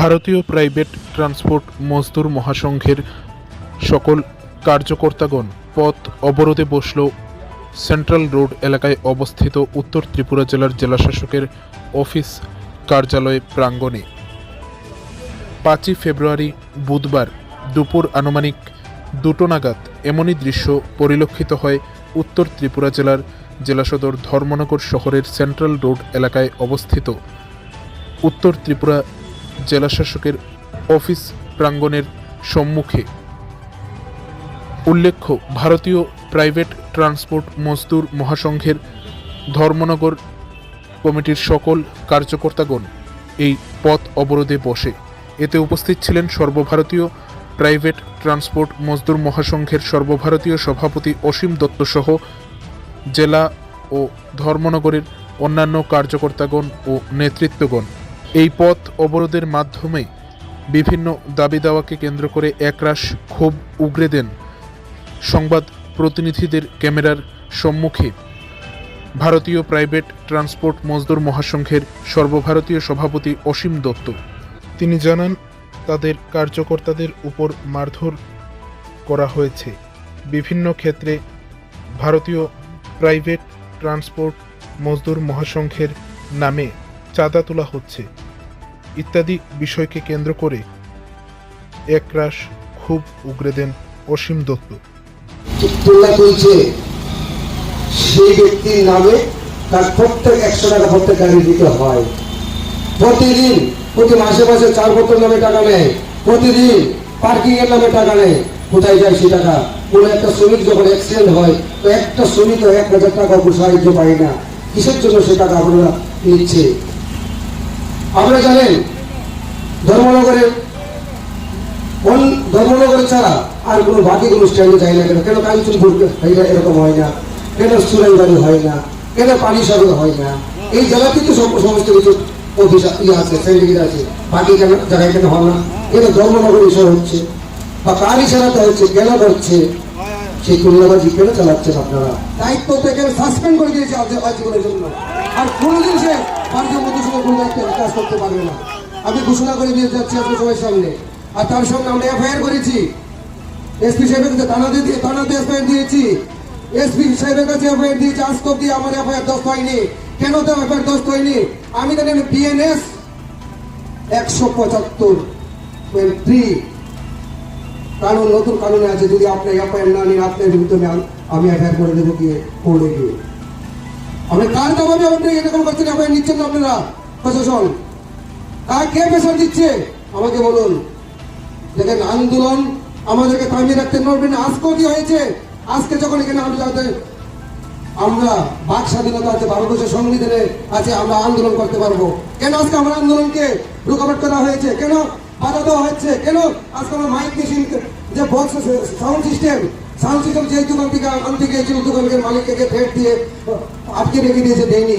ভারতীয় private transport মজদুর মহাসংঘের সকল কার্যকর্তাগণ পথ অবরোধে বসল সেন্ট্রাল রোড এলাকায় অবস্থিত উত্তর ত্রিপুরা জেলার জেলাশাসকের অফিস কার্যালয় প্রাঙ্গণে। পাঁচই ফেব্রুয়ারি বুধবার দুপুর আনুমানিক দুটো নাগাদ এমনই দৃশ্য পরিলক্ষিত হয় উত্তর ত্রিপুরা জেলার জেলা সদর ধর্মনগর শহরের সেন্ট্রাল রোড এলাকায় অবস্থিত। উত্তর ত্রিপুরা জেলাশাসকের অফিস প্রাঙ্গণের সম্মুখে। উল্লেখ্য, ভারতীয় প্রাইভেট ট্রান্সপোর্ট মজদুর মহাসংঘের ধর্মনগর কমিটির সকল কার্যকর্তাগণ এই পথ অবরোধে বসে। এতে উপস্থিত ছিলেন সর্বভারতীয় প্রাইভেট ট্রান্সপোর্ট মজদুর মহাসংঘের সর্বভারতীয় সভাপতি অসীম দত্ত সহ জেলা ও ধর্মনগরের অন্যান্য কার্যকর্তাগণ ও নেতৃত্বগণ। এই পথ অবরোধের মাধ্যমে বিভিন্ন দাবি দাওয়াকে কেন্দ্র করে একরাশ ক্ষোভ উগরে দেন সংবাদ প্রতিনিধিদের ক্যামেরার সম্মুখে। ভারতীয় প্রাইভেট ট্রান্সপোর্ট মজদুর মহাসংঘের সর্বভারতীয় সভাপতি অসীম দত্ত। তিনি জানান, তাদের কার্যকর্তাদের উপর মারধর করা হয়েছে। বিভিন্ন ক্ষেত্রে ভারতীয় প্রাইভেট ট্রান্সপোর্ট মজদুর মহাসংঘের নামে চাঁদা তোলা হচ্ছে। ইত্যাদি বিষয়কে কেন্দ্র করে একরাশ খুব উগরে দেন অসীম দত্ত। চলছে সেই ব্যক্তির নামে তার প্রত্যেক একশো টাকা প্রত্যেক গাড়ি দিতে হয়। প্রতিদিন, প্রতি মাসে মাসে চার বোতল নামে টাকা নেয়। প্রতিদিন পার্কিং এর নামে টাকা নেয়। কোথায় যায় সেই টাকা? কোনো একটা শ্রমিক যখন অ্যাক্সিডেন্ট হয়, তো একটা শ্রমিক এক হাজার টাকা সাহায্য পায় না। কিসের জন্য সে টাকা আপনারা নিচ্ছে? আপনারা জানেন, ধর্মনগরের ধর্মনগর ছাড়া আর কোনো বাকি কোনো স্ট্যান্ডে যায় না কেন? কেন কাঞ্চনপুর এরকম হয় না? কেন সুরাইবাড়ি হয় না? কেন পানিসাগর হয় না? এই জায়গাতে তো সমস্ত কিছু অফিস ইয়ে আছে সার্টিফিকেট আছে। বাকি কেন জায়গায় কেন হয় না? কেন ধর্মনগর বিষয় হচ্ছে। বা কার ইশারাতে হচ্ছে? কেন করছে? সেই তুলনাবাজি কেন চালাচ্ছেন আপনারা। দায়িত্ব থেকে সাসপেন্ড করে দিয়েছে আজ- আজীবনের জন্য। আর কোনোদিন সে ভারতীয় সঙ্গে কোনো দায়িত্ব কাজ করতে পারবে না। আমি ঘোষণা করে দিয়ে যাচ্ছি আপনার সবাই সামনে। আর তার সঙ্গে আমরা এফআইআর করেছি। এসপি সাহেবের কাছে থানাতে দিয়ে থানাতে এফআইআর দিয়েছি। এসপি সাহেবের কাছে এফআইআর দিয়েছি। আজ তো অব্দি আমার এফআইআর দস্ত হয়নি। কেন তো এফআইআর দস্ত হয়নি? আমি জানি বিএনএস একশো পঁচাত্তর থ্রি কানুন নতুন কানুনে আছে, যদি আপনি এফআইআর না নিন আপনার বিরুদ্ধে আমি- এফআইআর করে দেবো গিয়ে কোর্টে গিয়ে। আপনি কার দাবাবে আপনি এরকম করছেন এফআইআর নিচ্ছেন না আপনারা? প্রশাসন, কার কে প্রেশার দিচ্ছে? আমাকে বলুন। দেখেন, আন্দোলন আমাদেরকে থামিয়ে রাখতে পারবেন আজকে কি হয়েছে? আজকে যখন এখানে যাতে আমরা বাক স্বাধীনতা আছে ভারতবর্ষের সংবিধানে আছে, আমরা আন্দোলন করতে পারব। কেন আজকে আমরা আন্দোলনকে রুকাবট করা হয়েছে? কেন? বাধা হচ্ছে। কেন? আজকে আমরা মাইক মেশিন যে box sound system sound system যে দোকান থেকে আনতে গিয়েছিল দোকানের মালিককে ফেট দিয়ে আটকে রেখে দিয়েছে দেয়নি।